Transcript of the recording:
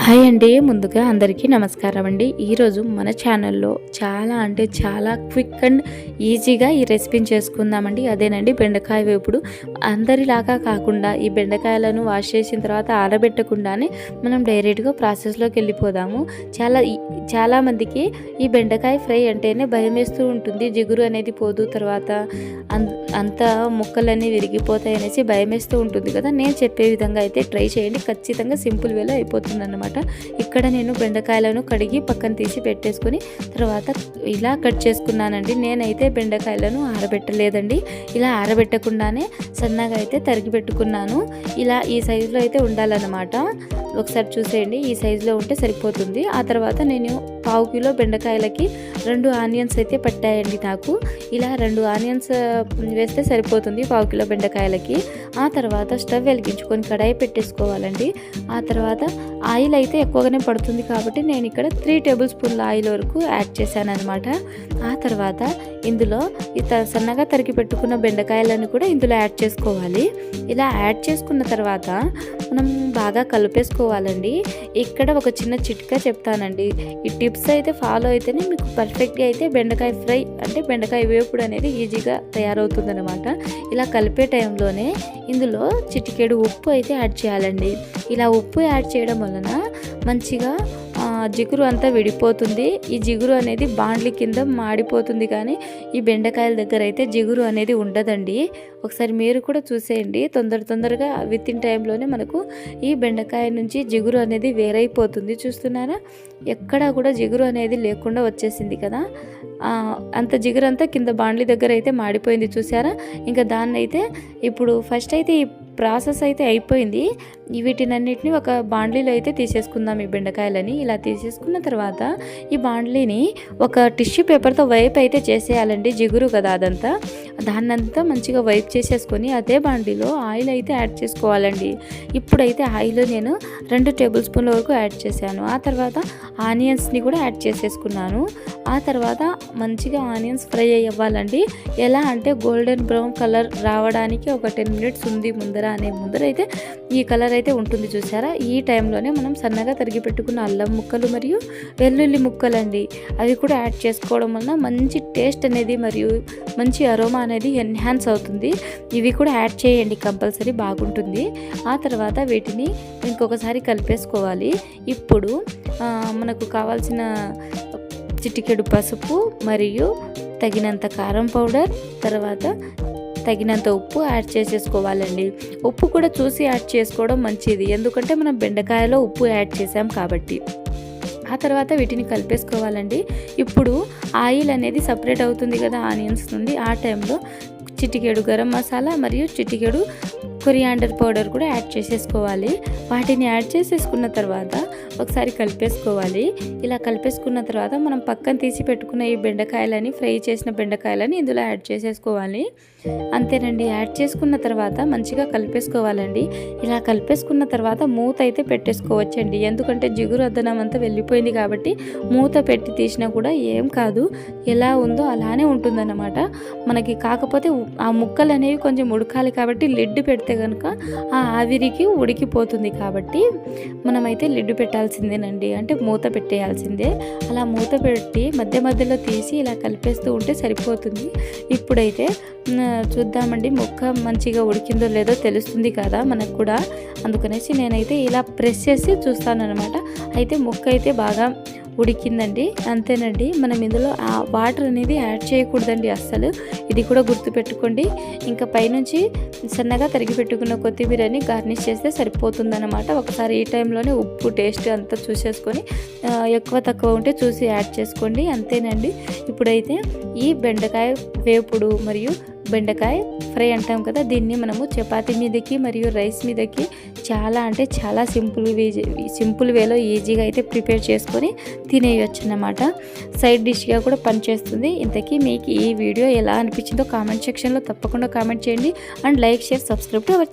Hi అండి. ముందుగా అందరికీ నమస్కారం అండి. ఈరోజు మన ఛానల్లో చాలా అంటే చాలా క్విక్ అండ్ ఈజీగా ఈ రెసిపీని చేసుకుందామండి. అదేనండి బెండకాయ వేపుడు. అందరిలాగా కాకుండా ఈ బెండకాయలను వాష్ చేసిన తర్వాత ఆరబెట్టకుండానే మనం డైరెక్ట్గా ప్రాసెస్లోకి వెళ్ళిపోదాము. చాలా ఈ- ఈ బెండకాయ ఫ్రై అంటేనే భయం వేస్తూ ఉంటుంది. జిగురు అనేది పోదు తర్వాత అంత అంత ముక్కలన్నీ విరిగిపోతాయి అనేసి భయం వేస్తూ ఉంటుంది కదా. నేను చెప్పే విధంగా అయితే ట్రై చేయండి. ఖచ్చితంగా సింపుల్ వేలో అయిపోతుంది అనమాట ఇక్కడ నేను బెండకాయలను కడిగి పక్కన తీసి పెట్టేసుకొని తర్వాత ఇలా కట్ చేసుకున్నానండి. నేనైతే బెండకాయలను ఆరబెట్టలేదండి. ఇలా ఆరబెట్టకుండానే సన్నగా అయితే తరిగి పెట్టుకున్నాను. ఇలా ఈ సైజులో అయితే ఉండాలన్నమాట. ఒకసారి చూసేయండి. ఈ సైజులో ఉంటే సరిపోతుంది. ఆ తర్వాత నేను పావు కిలో బెండకాయలకి రెండు ఆనియన్స్ అయితే పట్టాయండి నాకు. ఇలా రెండు ఆనియన్స్ వేస్తే సరిపోతుంది పావు కిలో బెండకాయలకి. ఆ తర్వాత స్టవ్ వెలిగించుకొని కడాయి పెట్టేసుకోవాలండి. ఆ తర్వాత ఆయిల్ అయితే ఎక్కువగానే పడుతుంది కాబట్టి నేను ఇక్కడ త్రీ టేబుల్ స్పూన్ల ఆయిల్ వరకు యాడ్ చేశాను అనమాట ఆ తర్వాత ఇందులో సన్నగా తరిగి పెట్టుకున్న బెండకాయలను కూడా ఇందులో యాడ్ చేసుకోవాలి. ఇలా యాడ్ చేసుకున్న తర్వాత మనం బాగా కలిపేసుకోవాలండి ఇక్కడ ఒక చిన్న చిట్కా చెప్తానండి. ఈ టిప్స్ అయితే ఫాలో అయితేనే మీకు పర్ఫెక్ట్గా అయితే బెండకాయ ఫ్రై అంటే బెండకాయ వేపుడు అనేది ఈజీగా తయారవుతుందనమాట ఇలా కలిపే టైంలోనే ఇందులో చిటికెడు ఉప్పు అయితే యాడ్ చేయాలండి. ఇలా ఉప్పు యాడ్ చేయడం వలన మంచిగా జిగురు అంతా విడిపోతుంది. ఈ జిగురు అనేది బాండ్లి కింద మాడిపోతుంది కానీ ఈ బెండకాయల దగ్గర అయితే జిగురు అనేది ఉండదండి. ఒకసారి మీరు కూడా చూసేయండి. తొందర తొందరగా విత్ ఇన్ టైంలోనే మనకు ఈ బెండకాయ నుంచి జిగురు అనేది వేరైపోతుంది. చూస్తున్నారా? ఎక్కడా కూడా జిగురు అనేది లేకుండా వచ్చేసింది కదా. అంత జిగురు అంతా కింద బాండ్లి దగ్గర అయితే మాడిపోయింది చూసారా? ఇంకా దాన్ని అయితే ఇప్పుడు ఫస్ట్ అయితే ఈ ప్రాసెస్ అయితే అయిపోయింది. ఈ వీటినన్నిటిని ఒక బాండ్లీలో అయితే తీసేసుకుందాం ఈ బెండకాయలని. ఇలా తీసేసుకున్న తర్వాత ఈ బాండ్లీని ఒక టిష్యూ పేపర్తో వైప్ అయితే చేసేయాలండి. జిగురు కదా అదంతా. దాన్నంతా మంచిగా వైప్ చేసేసుకొని అదే బాండీలో ఆయిల్ అయితే యాడ్ చేసుకోవాలండి. ఇప్పుడైతే ఆయిల్ నేను రెండు టేబుల్ స్పూన్ల వరకు యాడ్ చేశాను. ఆ తర్వాత ఆనియన్స్ని కూడా యాడ్ చేసేసుకున్నాను. ఆ తర్వాత మంచిగా ఆనియన్స్ ఫ్రై అవ్వాలండి ఎలా అంటే గోల్డెన్ బ్రౌన్ కలర్ రావడానికి ఒక టెన్ మినిట్స్ ఉంది ముందర అనే ముందర అయితే ఈ కలర్ అయితే ఉంటుంది చూసారా? ఈ టైంలోనే మనం సన్నగా తరిగి పెట్టుకున్న అల్లం ముక్కలు మరియు వెల్లుల్లి ముక్కలండి. అవి కూడా యాడ్ చేసుకోవడం వలన మంచి టేస్ట్ అనేది మరియు మంచి అరోమా అనేది ఎన్హాన్స్ అవుతుంది. ఇవి కూడా యాడ్ చేయండి కంపల్సరీ బాగుంటుంది. ఆ తర్వాత వీటిని ఇంకొకసారి కలిపేసుకోవాలి. ఇప్పుడు మనకు కావాల్సిన చిటికెడు పసుపు మరియు తగినంత కారం పౌడర్ తర్వాత తగినంత ఉప్పు యాడ్ చేసేసుకోవాలండి. ఉప్పు కూడా చూసి యాడ్ చేసుకోవడం మంచిది. ఎందుకంటే మనం బెండకాయలో ఉప్పు యాడ్ చేసాం కాబట్టి. ఆ తర్వాత వీటిని కలిపేసుకోవాలండి. ఇప్పుడు ఆయిల్ అనేది సపరేట్ అవుతుంది కదా ఆనియన్స్ నుండి ఆ టైంలో చిటికెడు గరం మసాలా మరియు చిటికెడు కొరియాండర్ పౌడర్ కూడా యాడ్ చేసేసుకోవాలి. వాటిని యాడ్ చేసేసుకున్న తర్వాత ఒకసారి కలిపేసుకోవాలి. ఇలా కలిపేసుకున్న తర్వాత మనం పక్కన తీసి పెట్టుకున్న ఈ బెండకాయలని ఫ్రై చేసిన బెండకాయలని ఇందులో యాడ్ చేసేసుకోవాలి. అంతేనండి యాడ్ చేసుకున్న తర్వాత మంచిగా కలిపేసుకోవాలండి. ఇలా కలిపేసుకున్న తర్వాత మూత అయితే పెట్టేసుకోవచ్చండి. ఎందుకంటే జిగురు అద్దనం అంతా వెళ్ళిపోయింది కాబట్టి మూత పెట్టి తీసినా కూడా ఏం కాదు. ఎలా ఉందో అలానే ఉంటుందన్నమాట. మనకి కాకపోతే ఆ ముక్కలు అనేవి కొంచెం ఉడకాలి కాబట్టి లిడ్ పెడితే కనుక ఆ ఆవిరికి ఉడికిపోతుంది కాబట్టి మనమైతే లిడ్ పెట్టాల్సిందేనండి అంటే మూత పెట్టేయాల్సిందే. అలా మూత పెట్టి మధ్య మధ్యలో తీసి ఇలా కలిపేస్తూ ఉంటే సరిపోతుంది. ఇప్పుడైతే చూద్దామండి మొక్క మంచిగా ఉడికిందో లేదో తెలుస్తుంది కదా మనకు కూడా. అందుకనేసి నేనైతే ఇలా ప్రెస్ చేసి చూస్తాను అనమాట అయితే మొక్క అయితే బాగా ఉడికిందండి. అంతేనండి. మనం ఇందులో ఆ వాటర్ అనేది యాడ్ చేయకూడదండి అస్సలు. ఇది కూడా గుర్తుపెట్టుకోండి. ఇంకా పైనుంచి సన్నగా తరిగి పెట్టుకున్న కొత్తిమీరని గార్నిష్ చేస్తే సరిపోతుందన్నమాట. ఒకసారి ఈ టైంలోనే ఉప్పు టేస్ట్ అంతా చూసేసుకొని ఎక్కువ తక్కువ ఉంటే చూసి యాడ్ చేసుకోండి. అంతేనండి. ఇప్పుడైతే ఈ బెండకాయ వేపుడు మరియు బెండకాయ ఫ్రై అంటాం కదా దీన్ని మనము చపాతీ మీదకి మరియు రైస్ మీదకి చాలా అంటే చాలా సింపుల్ వే సింపుల్ వేలో ఈజీగా అయితే ప్రిపేర్ చేసుకొని తినేయచ్చు అన్నమాట. సైడ్ డిష్గా కూడా పనిచేస్తుంది. ఇంతకీ మీకు ఈ వీడియో ఎలా అనిపించిందో కామెంట్ సెక్షన్లో తప్పకుండా కామెంట్ చేయండి. And like share subscribe to our